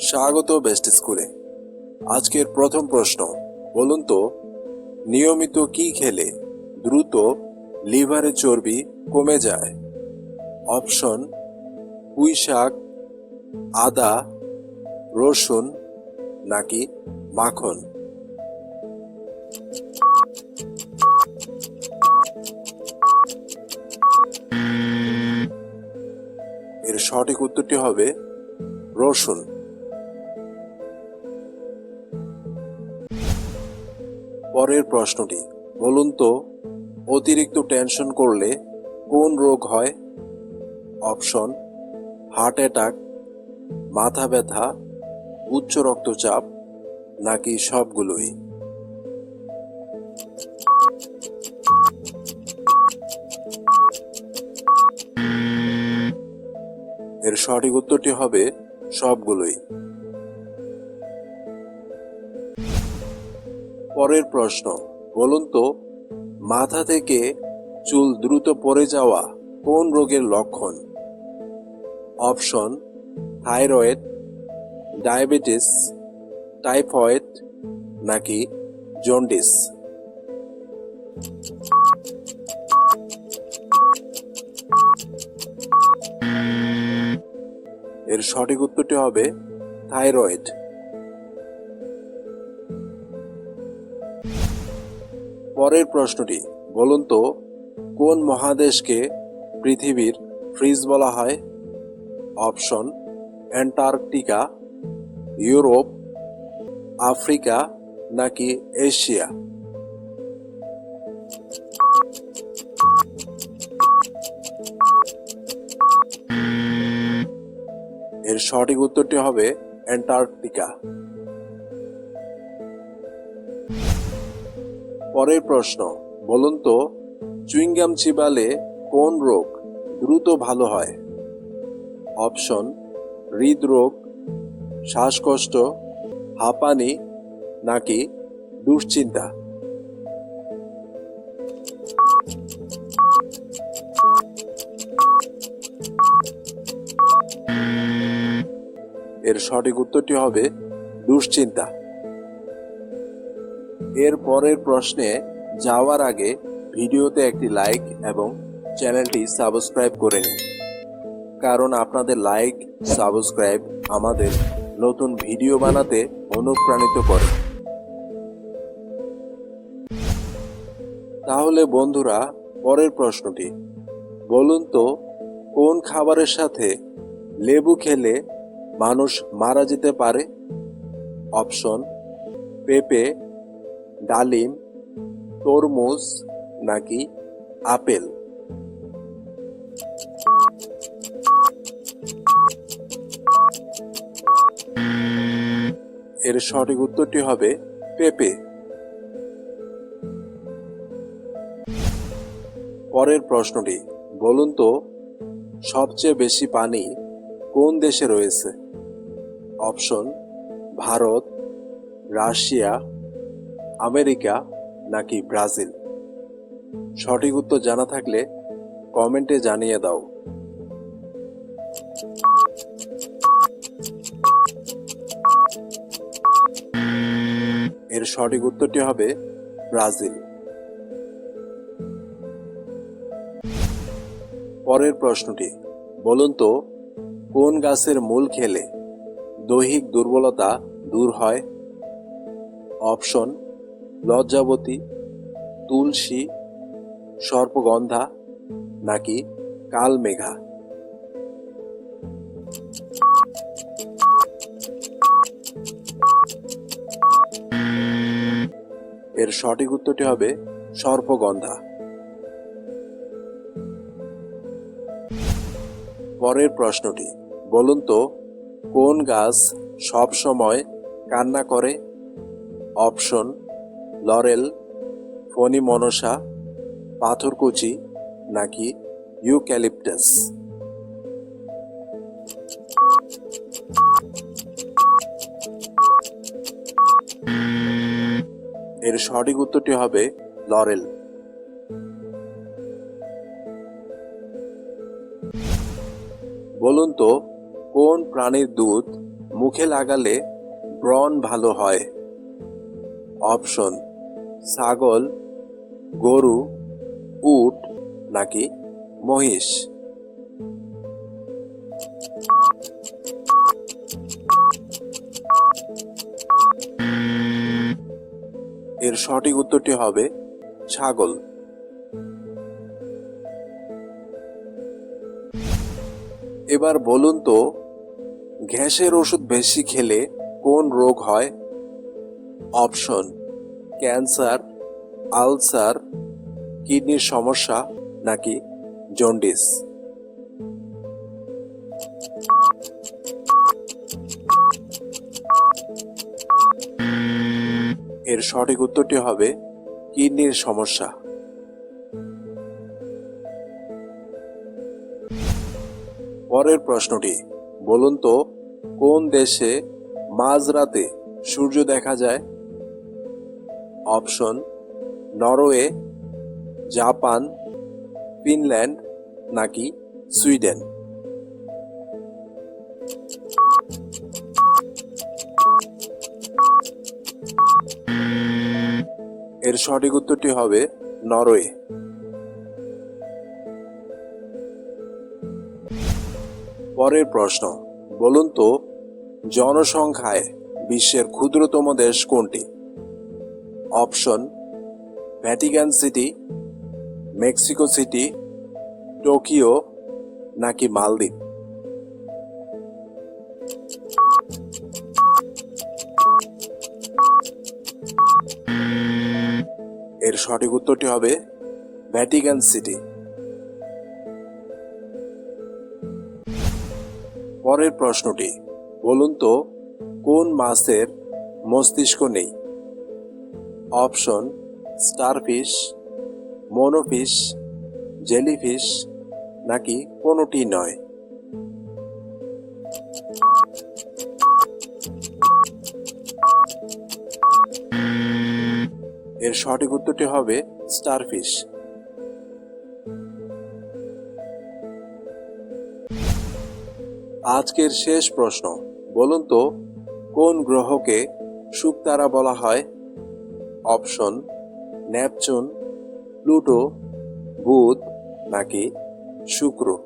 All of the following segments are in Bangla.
স্বাগত বেস্ট স্কুলে। আজকের প্রথম প্রশ্ন, বলুন তো, নিয়মিত কি খেলে দ্রুত লিভারে চর্বি কমে যায়? অপশন, পুঁই শাক, আদা, রসুন নাকি মাখন? এর সঠিক উত্তরটি হবে রসুন। পরের প্রশ্নটি। বলুন তো, অতিরিক্ত টেনশন করলে কোন রোগ হয়? অপশন, হার্ট অ্যাটাক, মাথা ব্যথা, উচ্চ রক্তচাপ, নাকি সবগুলোই? এর সঠিক উত্তরটি হবে সবগুলোই। পরের প্রশ্ন, বলুন তো, মাথা থেকে চুল দ্রুত পড়ে যাওয়া কোন রোগের লক্ষণ? অপশন, থাইরয়েড, ডায়াবেটিস, টাইফয়েড নাকি জন্ডিস? এর সঠিক উত্তরটি হবে থাইরয়েড। পরের প্রশ্নটি, বলুন তো, কোন মহাদেশকে পৃথিবীর ফ্রিজ বলা হয়? অপশন, অ্যান্টার্কটিকা, ইউরোপ, আফ্রিকা নাকি এশিয়া? এর সঠিক উত্তরটি হবে অ্যান্টার্কটিকা। পরের প্রশ্ন, বলুন তো, চুইংগাম চিবালে কোন রোগ দ্রুত ভালো হয়? অপশন, হৃদরোগ, শ্বাসকষ্ট, হাঁপানি, নাকি দুশ্চিন্তা? এর সঠিক উত্তরটি হবে দুশ্চিন্তা। এর পরের প্রশ্নে যাওয়ার আগে ভিডিওতে একটি লাইক এবং চ্যানেলটি সাবস্ক্রাইব করে নিন। কারণ আপনাদের লাইক সাবস্ক্রাইব আমাদের নতুন ভিডিও বানাতে অনুপ্রাণিত করে। তাহলে বন্ধুরা, পরের প্রশ্নটি। বলুন তো, কোন খাবারের সাথে লেবু খেলে মানুষ মারা যেতে পারে? অপশন, পেঁপে ডালিম, তরমুজ নাকি আপেল? এর সঠিক উত্তরটি হবে পেঁপে। পরের প্রশ্নটি, বলুন তো, সবচেয়ে বেশি পানি কোন দেশে রয়েছে? অপশন, ভারত, রাশিয়া আমেরিকা নাকি ব্রাজিল? সঠিক উত্তর জানা থাকলে কমেন্টে জানিয়ে দাও। এর সঠিক উত্তরটি হবে ব্রাজিল। পরের প্রশ্নটি, বলুন তো, কোন গাছের মূল খেলে দৈহিক দুর্বলতা দূর হয়? অপশন লজ্জাবতী, তুলসী, সর্পগন্ধা নাকি কালমেঘা? এর সঠিক উত্তরটি হবে সর্পগন্ধা। পরের প্রশ্নটি, বলুন তো, কোন গাছ সব সময় কান্না করে? অপশন লরেল ফণি মনসা পাথরকুচি নাকি ইউক্যালিপটাস? এর সঠিক উত্তরটি হবে লরেল। বলুন তো, কোন প্রাণীর দুধ মুখে লাগালে ব্রণ ভালো হয়? অপশন ছাগল, গরু, উট নাকি মহিষ? এর সঠিক উত্তরটি হবে ছাগল। এবার বলুন তো, গ্যাসের ওষুধ বেশি খেলে কোন রোগ হয়? অপশন ক্যান্সার, আলসার, কিডনির সমস্যা নাকি জন্ডিস? এর সঠিক উত্তরটি হবে কিডনির সমস্যা। পরের প্রশ্নটি, বলুন তো, কোন দেশে মাঝরাতে সূর্য দেখা যায়? অপশন, নরওয়ে, জাপান, ফিনল্যান্ড নাকি সুইডেন? এর সঠিক উত্তরটি হবে নরওয়ে। পরের প্রশ্ন, বলুন তো, জনসংখ্যায় বিশ্বের ক্ষুদ্রতম দেশ কোনটি? Option, Vatican city, Mexico city, Tokyo, নাকি মালদ্বীপ? এর সঠিক উত্তরটি হবে ভ্যাটিকান সিটি। পরের প্রশ্নটি, বলুন তো, কোন মাছের মস্তিষ্ক নেই? অপশন, স্টারফিশ, মনোফিশ, জেলিফিশ নাকি কোনোটি নয়। এর সঠিক উত্তরটি হবে স্টারফিশ। আজকের শেষ প্রশ্ন, বলুন তো, কোন গ্রহকে শুকতারা বলা হয়? অপশন নেপচুন প্লুটো, বুধ নাকি শুক্র?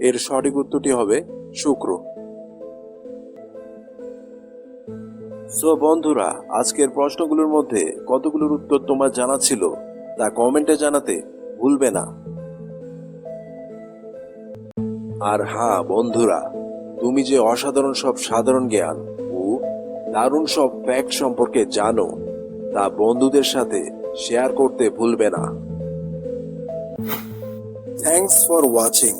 এর সঠিক উত্তরটি হবে শুক্র। সো বন্ধুরা, আজকের প্রশ্নগুলোর মধ্যে কতগুলোর উত্তর তোমার জানা ছিল তা কমেন্টে জানাতে ভুলবে না। আর হা, বন্ধুরা, তুমি যে অসাধারণ সব সাধারণ জ্ঞান ও দারুণ সব ফ্যাক্ট সম্পর্কে জানো, তা বন্ধুদের সাথে শেয়ার করতে ভুলবে না। Thanks for watching